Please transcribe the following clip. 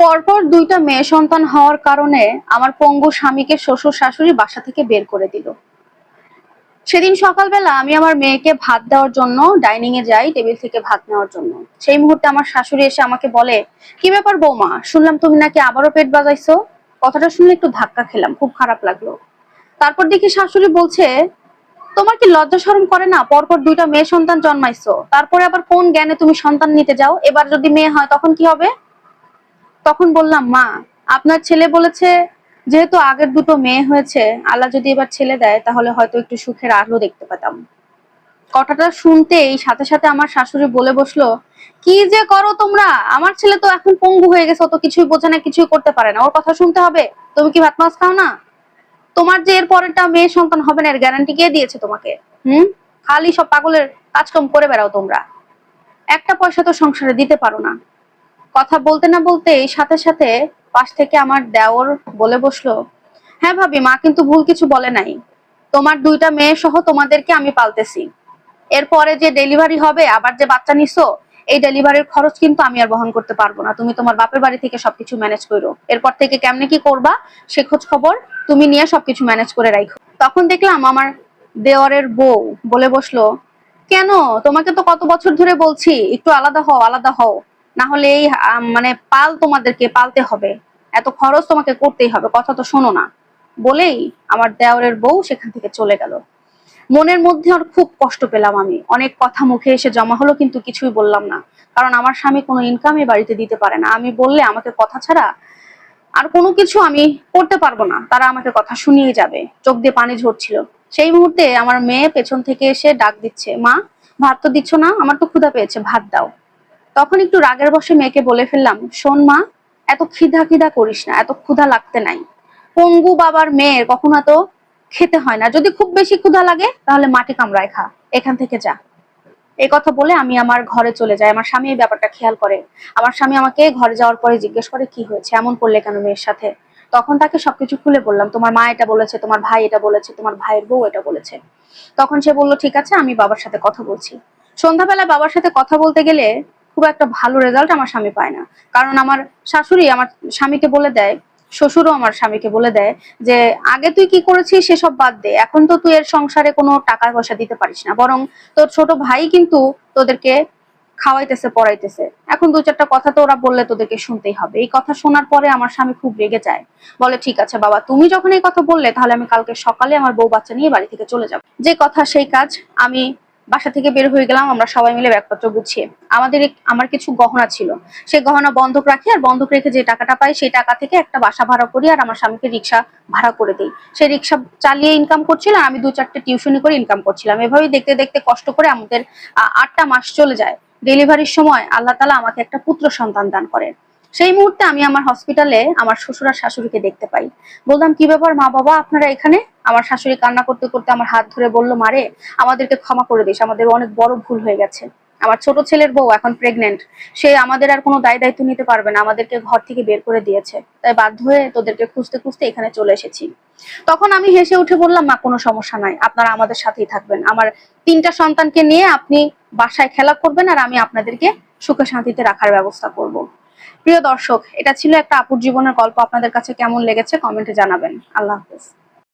পরপর দুইটা মেয়ে সন্তান হওয়ার কারণে আমার পঙ্গু স্বামীকে শ্বশুর শাশুড়ি বাসা থেকে বের করে দিল। সেদিন সকালবেলা আমি আমার মেয়েকে ভাত দেওয়ার জন্য ডাইনিং এ যাই, টেবিল থেকে ভাত নেওয়ার জন্য। সেই মুহূর্তে আমার শাশুড়ি এসে আমাকে বলে, কি ব্যাপার বৌমা, শুনলাম তুমি নাকি আবারও পেট বাজাইছো? কথাটা শুনলে একটু ধাক্কা খেলাম, খুব খারাপ লাগল। তারপর দেখি শাশুড়ি বলছে, তোমার কি লজ্জা শরম করে না? পরপর দুইটা মেয়ে সন্তান জন্মাইছো। তারপরে আবার কোন জ্ঞানে তুমি সন্তান নিতে যাও? এবার যদি মেয়ে হয় তখন কি হবে? তখন বললাম, মা, আপনার ছেলে বলেছে যেহেতু আগের দুটো মেয়ে হয়েছে, আল্লাহ যদি এবার ছেলে দেয়, তাহলে হয়তো একটু সুখের আলো দেখতে পেতাম। কথাটা শুনতেই সাথে সাথে আমার শাশুড়ি বলে বসল, কি যে করো তোমরা? আমার ছেলে তো এখন পঙ্গু হয়ে গেছে, ও তো কিছুই বোঝে না, কিছুই করতে পারে না। ওর কথা শুনতে হবে? তুমি কি ভাত মাছ খাও না? তোমার যে এর পরেরটা মেয়ে সন্তান হবে না, এর গ্যারান্টি কে দিয়েছে তোমাকে? হুম? খালি সব পাগলের কাজকর্ম করে বেড়াও তোমরা। একটা পয়সা তো সংসারে দিতে পারো না। কথা বলতে না বলতেই সাথে সাথে পাশ থেকে আমার দেওর বলে বসল হ্যাঁ ভাবি, মা কিন্তু ভুল কিছু বলে নাই। তোমার দুইটা মেয়ে সহ তোমাদেরকে আমি পালতেছি। এরপরে যে ডেলিভারি হবে, আবার যে বাচ্চা নিছো, এই ডেলিভারির খরচ কিন্তু আমি আর বহন করতে পারব না। তুমি তোমার বাপের বাড়ি থেকে সবকিছু ম্যানেজ করো। এরপর থেকে কেমনে কি করবা, সে খোঁজ খবর তুমি নিয়ে সবকিছু ম্যানেজ করে রাখো তখন দেখলাম আমার দেওয়ারের বউ বলে বসল, কেন? তোমাকে তো কত বছর ধরে বলছি, একটু আলাদা হও আলাদা হও। না হলে এই মানে পাল তোমাদেরকে পালতে হবে। এত খরচ তোমাকে করতেই হবে, কথা তো শোনো না। বলেই আমার দেওরের বউ সেখান থেকে চলে গেল। মনের মধ্যে আর খুব কষ্ট পেলাম আমি। অনেক কথা মুখে এসে জমা হলো, কিন্তু কিছুই বললাম না। কারণ আমার স্বামী কোনো ইনকামই বাড়িতে দিতে পারে না। আমি বললে আমাকে কথা ছাড়া আর কোনো কিছু আমি করতে পারব না। তারা আমাকে কথা শুনিয়ে যাবে। চোখ দিয়ে পানি ঝরছিল। সেই মুহূর্তে আমার মেয়ে পেছন থেকে এসে ডাক দিচ্ছে, মা, ভাত তো দিচ্ছ না? আমার তো ক্ষুধা পেয়েছে, ভাত দাও। তখন একটু রাগের বসে মেয়েকে বলে ফেললাম, শোন মা, এত খিদা খিদা করিস না, এত ক্ষুধা লাগতে নাই। পঙ্গু বাবার মেয়ের কখনো এত খেতে হয় না। যদি খুব বেশি ক্ষুধা লাগে, তাহলে মাটি কামড়ায় খা, এখান থেকে যা। এই কথা বলে আমি আমার ঘরে চলে যাই। আমার স্বামী এই ব্যাপারটা খেয়াল করে। আমার স্বামী আমাকে ঘরে যাওয়ার পরে জিজ্ঞেস করে, কি হয়েছে? এমন করলে কেন মেয়ের সাথে? তখন তাকে সবকিছু খুলে বললাম, তোমার মা এটা বলেছে, তোমার ভাই এটা বলেছে, তোমার ভাইয়ের বউ এটা বলেছে। তখন সে বলল, ঠিক আছে, আমি বাবার সাথে কথা বলছি। সন্ধ্যাবেলা বাবার সাথে কথা বলতে গেলে খুব একটা ভালো রেজাল্ট আমার স্বামী পায় না। কারণ আমার শাশুড়ি আমার স্বামীকে বলে দেয়, শ্বশুরও আমার স্বামীকে বলে দেয় যে, আগে তুই কি করেছিস সেসব বাদ দে। এখন তো তুই এর সংসারে কোনো টাকা পয়সা দিতে পারিস না। বরং তোর ছোট ভাই কিন্তু তোদেরকে খাওয়াইতেছে, পড়াইতেছে। এখন দু চারটা কথা তো ওরা বললে তোদেরকে শুনতেই হবে। এই কথা শোনার পরে আমার স্বামী খুব রেগে যায়। বলে, ঠিক আছে বাবা, তুমি যখন এই কথা বললে, তাহলে আমি কালকে সকালে আমার বউ বাচ্চা নিয়ে বাড়ি থেকে চলে যাব। যে কথা সেই কাজ আমি বাসা থেকে বের হয়ে গেলাম, আমরা সবাই মিলে ব্যাগপত্র গুছিয়ে। আমাদের আমার কিছু গহনা ছিল। সেই গহনা বন্ধক রাখি আর বন্ধক রেখে যে টাকাটা পাই সেই টাকা থেকে একটা বাসা ভাড়া করি আর আমার স্বামীকে রিক্সা ভাড়া করে দিই। সেই রিক্সা চালিয়ে ইনকাম করছিলাম আমি দু চারটে টিউশনি করে ইনকাম করছিলাম। এভাবেই দেখতে দেখতে কষ্ট করে আমাদের আটটা মাস চলে যায়। ডেলিভারির সময় আল্লাহ তালা আমাকে একটা পুত্র সন্তান দান করেন। সেই মুহূর্তে আমি আমার হসপিটালে আমার শ্বশুর আর শাশুড়িকে দেখতে পাই। বললাম, কি ব্যাপার মা বাবা, আপনারা এখানে? আমার শাশুড়ি কান্না করতে করতে আমার হাত ধরে বলল মারে আমাদেরকে ক্ষমা করে দিস, আমাদের অনেক বড় ভুল হয়ে গেছে। আমার ছোট ছেলের বউ এখন প্রেগনেন্ট সে আমাদের আর কোনো দায় দায়িত্ব নিতে পারবে না, আমাদেরকে ঘর থেকে বের করে দিয়েছে। তাই বাধ্য হয়ে তোদেরকে খুঁজতে খুঁজতে এখানে চলে এসেছি। তখন আমি হেসে উঠে বললাম, মা, কোনো সমস্যা নাই, আপনারা আমাদের সাথেই থাকবেন। আমার তিনটা সন্তানকে নিয়ে আপনি বাসায় খেলা করবেন আর আমি আপনাদেরকে সুখে শান্তিতে রাখার ব্যবস্থা করব। প্রিয় দর্শক, এটা ছিল একটা আপুর জীবনের গল্প। আপনাদের কাছে কেমন লেগেছে কমেন্টে জানাবেন। আল্লাহ হাফেজ।